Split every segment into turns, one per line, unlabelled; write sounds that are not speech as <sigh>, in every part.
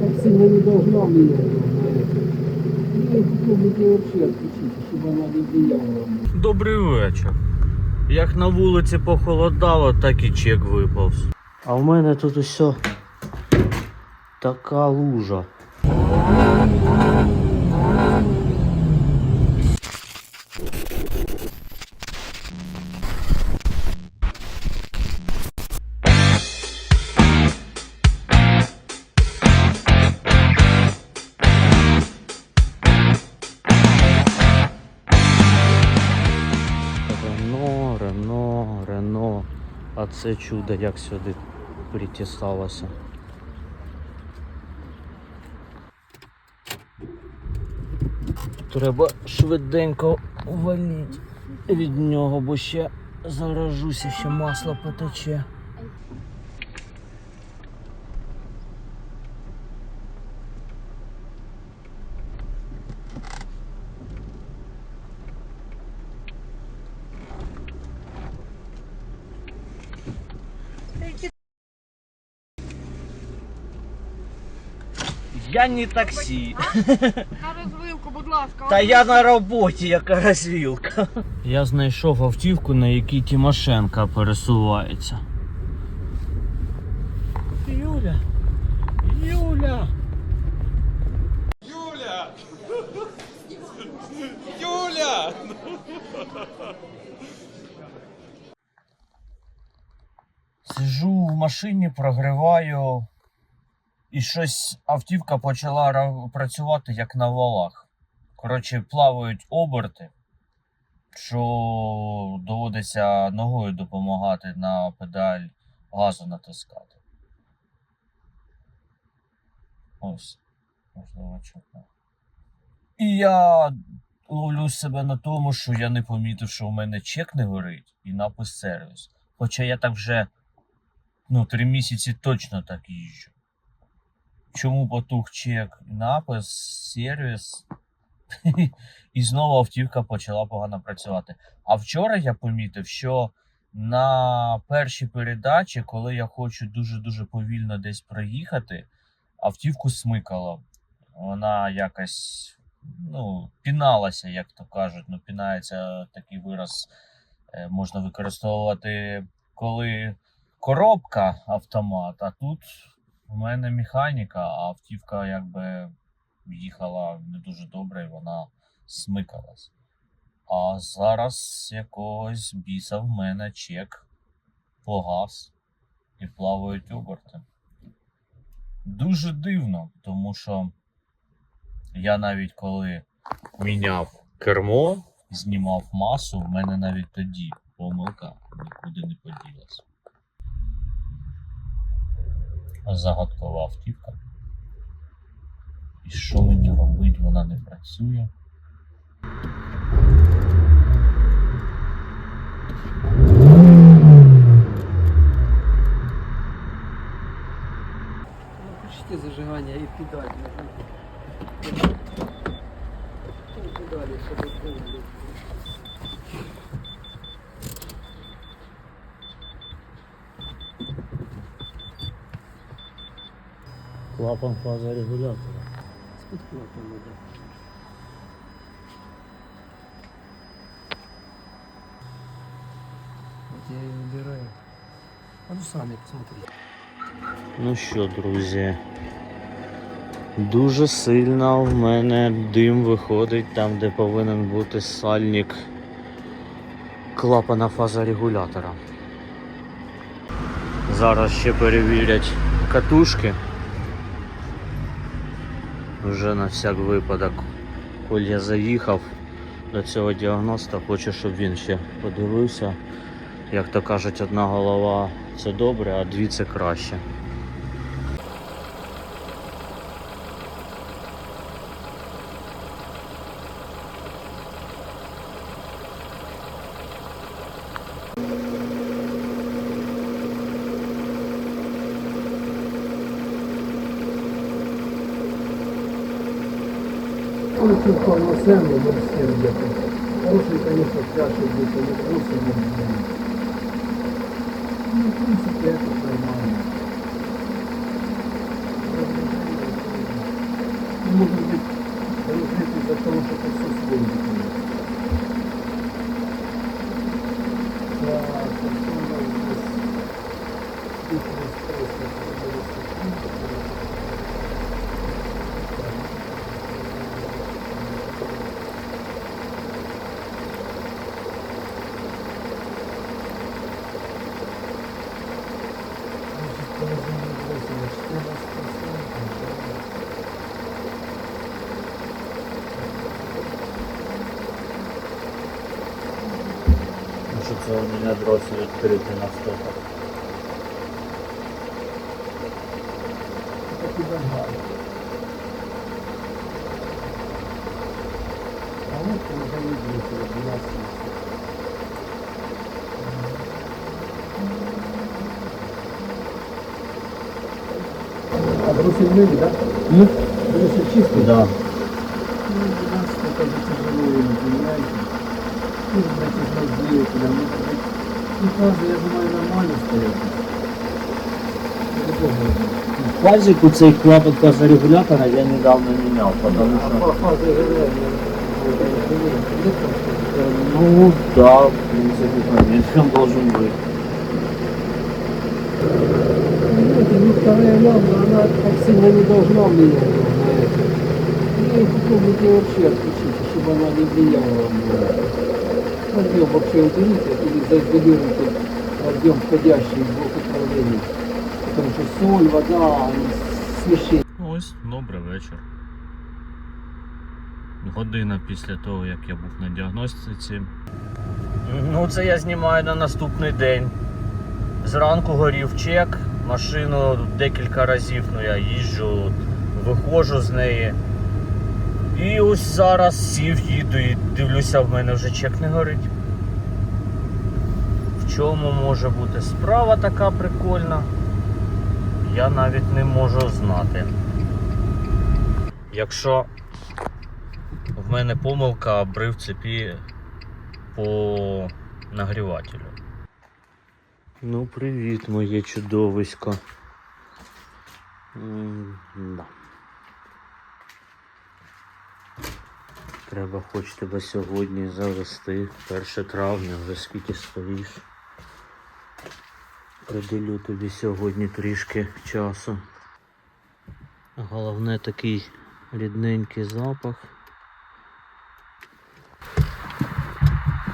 так сильно не должна мне это, знаете. Вообще отключить, чтобы она не влияла.
Добрий вечір. Як на вулиці похолодало, так і чек виповз. А в мене тут усе така лужа. Це чудо як сюди притісалося. Треба швиденько валіть від нього, бо ще заражуся, ще масло потече. Я не таксі.
На розвилку, будь ласка.
Та я на роботі, яка розвілка. Я знайшов автівку, на якій Тимошенка пересувається. Юля. Юля.
Юля! Юля!
Сижу в машині, прогріваю, і щось автівка почала працювати як на валах. Коротше, плавають оберти, що доводиться ногою допомагати на педаль газу натискати. Ось, можливо, чутно. І я ловлю себе на тому, що я не помітив, що в мене чек не горить і напис сервіс. Хоча я так вже ну, три місяці точно так їжджу. Чому потух чек напис, сервіс, <laughs> і знову автівка почала погано працювати. А вчора я помітив, що на першій передачі, коли я хочу дуже-дуже повільно десь проїхати, автівку смикало. Вона якось ну, піналася, як то кажуть. Ну, пінається такий вираз е, можна використовувати, коли коробка автомат, а тут у мене механіка, а автівка якби їхала не дуже добре і вона смикалась. А зараз якогось біса в мене чек погас і плавають оберти. Дуже дивно, тому що я навіть коли міняв кермо, знімав масу, в мене навіть тоді помилка нікуди не поділася. Загадкова автівка. І що мені робить, вона не працює.
Включите зажигание и педаль нажмите. Ну, педали,
Клапан фазорегулятора.
С-под клапана, да. Вот я и выбираю. А ну сами посмотрите.
Ну що, друзі, дуже сильно в мене дим виходить там, де повинен бути сальник клапана фазорегулятора. Зараз ще перевірять катушки. Вже на всяк випадок, коли я заїхав до цього діагноста, хочу, щоб він ще подивився. Як то кажуть, одна голова це добре, а дві це краще.
Улицу впало землю, мы все. Хороший, конечно, пляшет где-то, не просто не Ну, в принципе, это нормально. Может быть, разрешить за того, что это все
сложится. меня дроссель открытый на стопах.
Это нормально. А мы уже не дроссель, у нас есть. Брусиль мыли, да? Нет. Брусиль чистый?
Да.
Ну, у нас это тяжело, не понимаете. Ну, блядь, из нас двигателя, ну, ну, фазы, я думаю, нормально стоят.
В пазику цей клапан газорегулятора я недавно менял, потому что... Ну да, в принципе, конечно, он должен быть.
Понимаете, ну, вторая лампа, она так сильно не должна влиять это. И попробуйте вообще отключить, чтобы она не влияла объем вообще уберите или заизолируйте объем входящий в блок управления. Потому что соль, вода, они смешение.
Ось, добрий вечір. Година після того, як я був на діагностиці. Ну, це я знімаю на наступний день. Зранку горів чек, машину декілька разів ну, я їжджу, виходжу з неї. І ось зараз сів, їду і дивлюся, в мене вже чек не горить. В чому може бути справа така прикольна? Я навіть не можу знати. Якщо в мене помилка обрив цепі по нагрівателю. Ну, привіт, моє чудовисько. М, да. Треба хоч тебе сьогодні завести. 1 травня, вже скільки стоїш. Приділю тобі сьогодні трішки часу. Головне такий рідненький запах.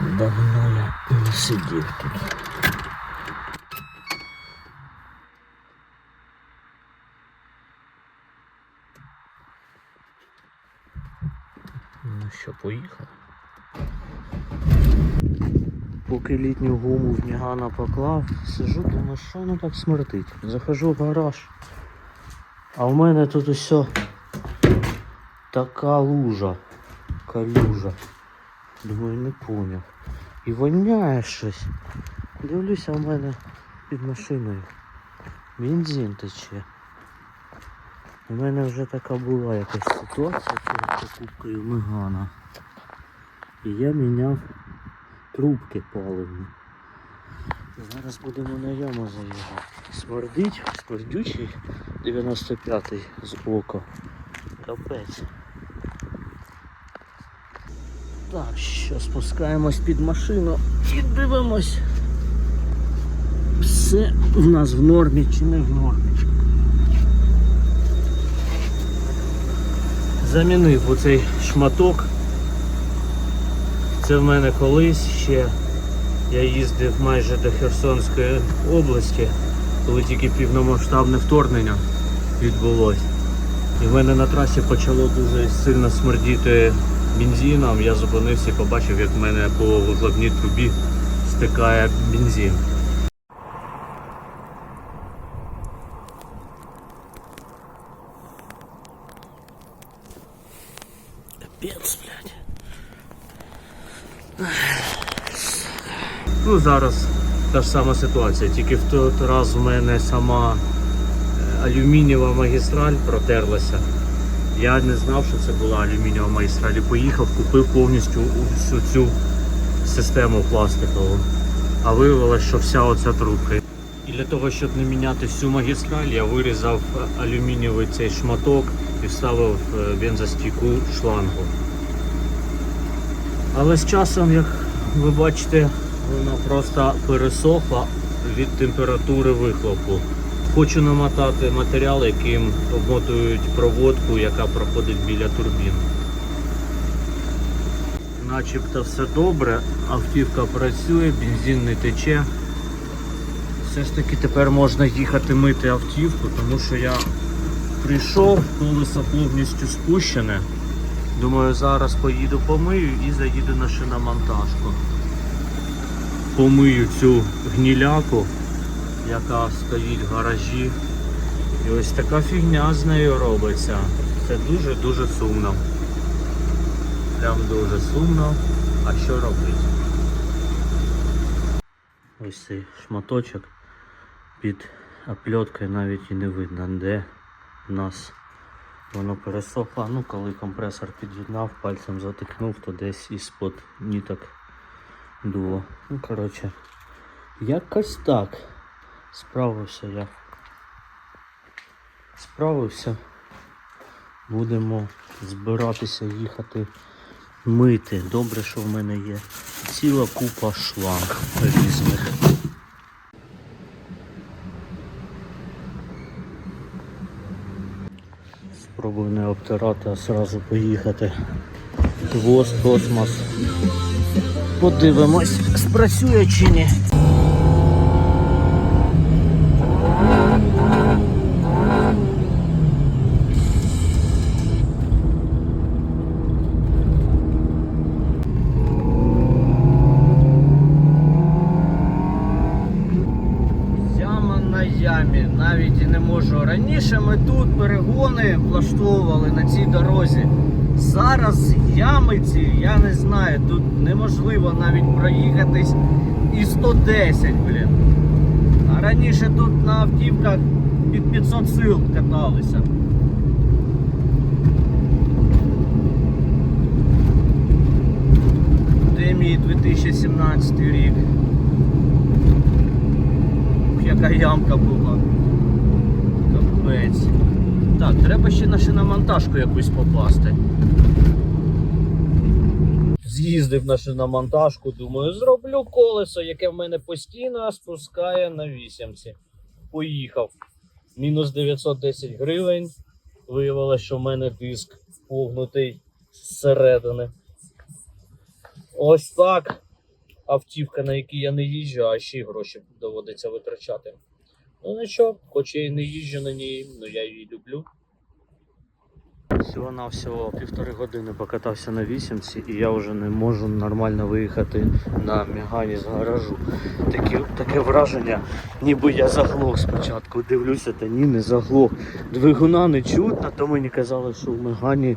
Давно я не сидів тут. Що, поїхали? Поки літню гуму в Нігана поклав, сижу, думаю, що воно так смердить. Захожу в гараж. А в мене тут усе така лужа, калюжа. Думаю, не поняв. І воняє щось. Дивлюся, в мене під машиною. Бензин тече. У мене вже така була якась ситуація перед покупкою Мегана. І я міняв трубки паливні. Зараз будемо на яму заїжджати. Смердить, смердючий 95-й з ока. Капець. Так, що спускаємось під машину і дивимось. Все в нас в нормі чи не в нормі. Замінив оцей шматок. Це в мене колись ще я їздив майже до Херсонської області, коли тільки повномасштабне вторгнення відбулось. І в мене на трасі почало дуже сильно смердіти бензином. Я зупинився і побачив, як в мене по вихлопній трубі стикає бензин. Ну зараз та ж сама ситуація, тільки в той раз в мене сама е, алюмінієва магістраль протерлася. Я не знав, що це була алюмінієва магістраль. І поїхав, купив повністю всю цю систему пластикову. А виявилось, що вся оця трубка. І для того, щоб не міняти всю магістраль, я вирізав е, алюмінієвий цей шматок і вставив е, бензостійку шлангу. Але з часом, як ви бачите, вона просто пересохла від температури вихлопу. Хочу намотати матеріал, яким обмотують проводку, яка проходить біля турбін. Начебто все добре, автівка працює, бензин не тече. Все ж таки тепер можна їхати мити автівку, тому що я прийшов, колесо повністю спущене. Думаю, зараз поїду помию і заїду на шиномонтажку. Помию цю гніляку, яка стоїть в гаражі. І ось така фігня з нею робиться. Це дуже-дуже сумно. Прям дуже сумно. А що робити? Ось цей шматочок під опльоткою навіть і не видно, де в нас воно пересохло. Ну, коли компресор під'єднав, пальцем затикнув, то десь із-под ніток дуло. Ну, коротше, якось так. Справився я. Справився. Будемо збиратися їхати мити. Добре, що в мене є ціла купа шланг різних. Спробую не обтирати, а одразу поїхати. Хвост, космос. Подивимось, спрацює чи ні. Яма на ямі, навіть і не можу. Раніше ми тут перегони влаштовували на цій дорозі. Зараз ями ці, я не знаю, тут неможливо навіть проїхатись і 110, блін. А раніше тут на автівках під 500 сил каталися. Де мій 2017 рік? Яка ямка була. Капець. Так, треба ще на шиномонтажку якусь попасти. З'їздив на шиномонтажку, думаю, зроблю колесо, яке в мене постійно спускає на вісімці. Поїхав. Мінус 910 гривень. Виявилося, що в мене диск впогнутий зсередини. Ось так автівка, на якій я не їжджу, а ще й гроші доводиться витрачати. Ну нічого, хоч я і не їжджу на ній, але я її люблю. Всього на всього півтори години покатався на вісімці і я вже не можу нормально виїхати на Мігані з гаражу. Такі, таке враження, ніби я заглох спочатку. Дивлюся, та ні, не заглох. Двигуна не чутно, то мені казали, що в Мегані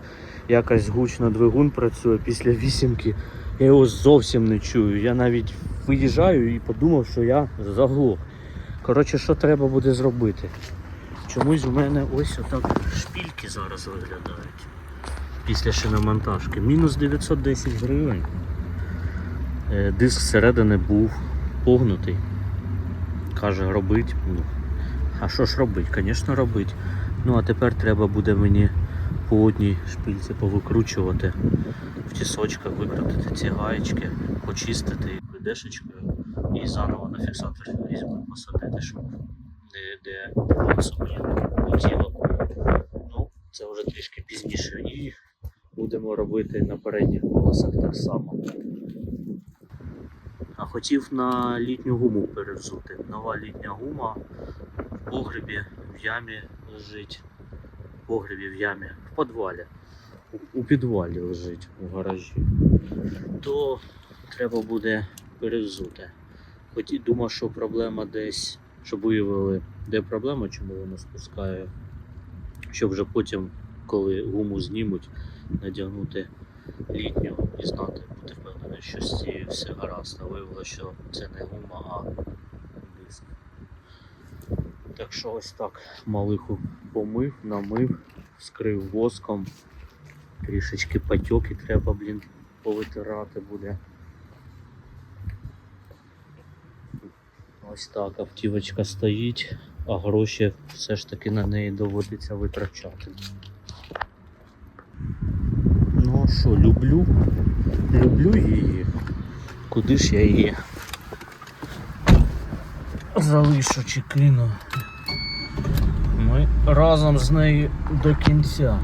якось гучно двигун працює після вісімки. Я його зовсім не чую. Я навіть виїжджаю і подумав, що я заглох. Коротше, що треба буде зробити? Чомусь у мене ось отак шпільки зараз виглядають після шиномонтажки. Мінус 910 гривень. Е, Диск зсередини був погнутий. Каже, робить. Ну, а що ж робить? Звісно, робить. Ну а тепер треба буде мені по одній шпильці повикручувати в тісочках, викрутити ці гаєчки, почистити підешечкою і заново на фіксатор візьму посадити, щоб де, летіло. Ну, це вже трішки пізніше. І будемо робити на передніх колесах так само. А хотів на літню гуму перевзути. Нова літня гума в погребі в ямі лежить. В погребі в ямі, в підвалі. У підвалі лежить у гаражі. То треба буде перевзути. Хоч і думав, що проблема десь, щоб виявили, де проблема, чому воно спускає. Щоб вже потім, коли гуму знімуть, надягнути літню і знати, бути впевнений, що з цією все гаразд. А виявилося, що це не гума, а диск. Так що ось так малиху помив, намив, скрив воском. Трішечки патьоки треба, блін, повитирати буде. Ось так автівочка стоїть, а гроші все ж таки на неї доводиться витрачати. Ну а що, люблю? Люблю її. Куди ж я її залишу чи кину? Ми разом з нею до кінця.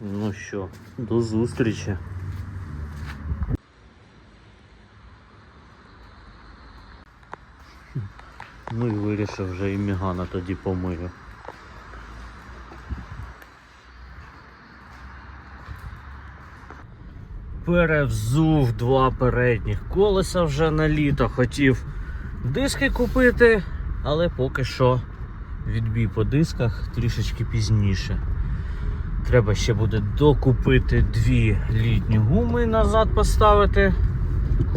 Ну що, до зустрічі. Ну і вирішив вже і Мігана тоді помию. Перевзув два передніх колеса вже на літо. Хотів диски купити, але поки що відбій по дисках трішечки пізніше. Треба ще буде докупити дві літні гуми назад поставити.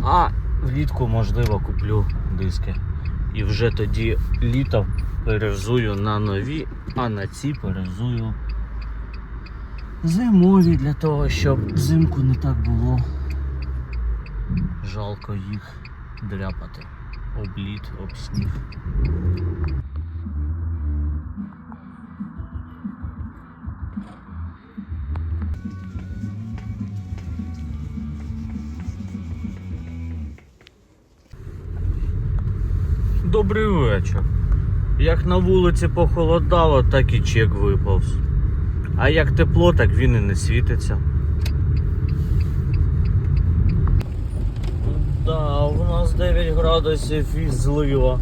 А влітку, можливо, куплю диски. І вже тоді літо перевзую на нові, а на ці перевзую зимові для того, щоб взимку не так було. Жалко їх дряпати. Об лід, об сніг. Добрий вечір. Як на вулиці похолодало, так і чек виповз. А як тепло, так він і не світиться. Да, у нас 9 градусів і злива.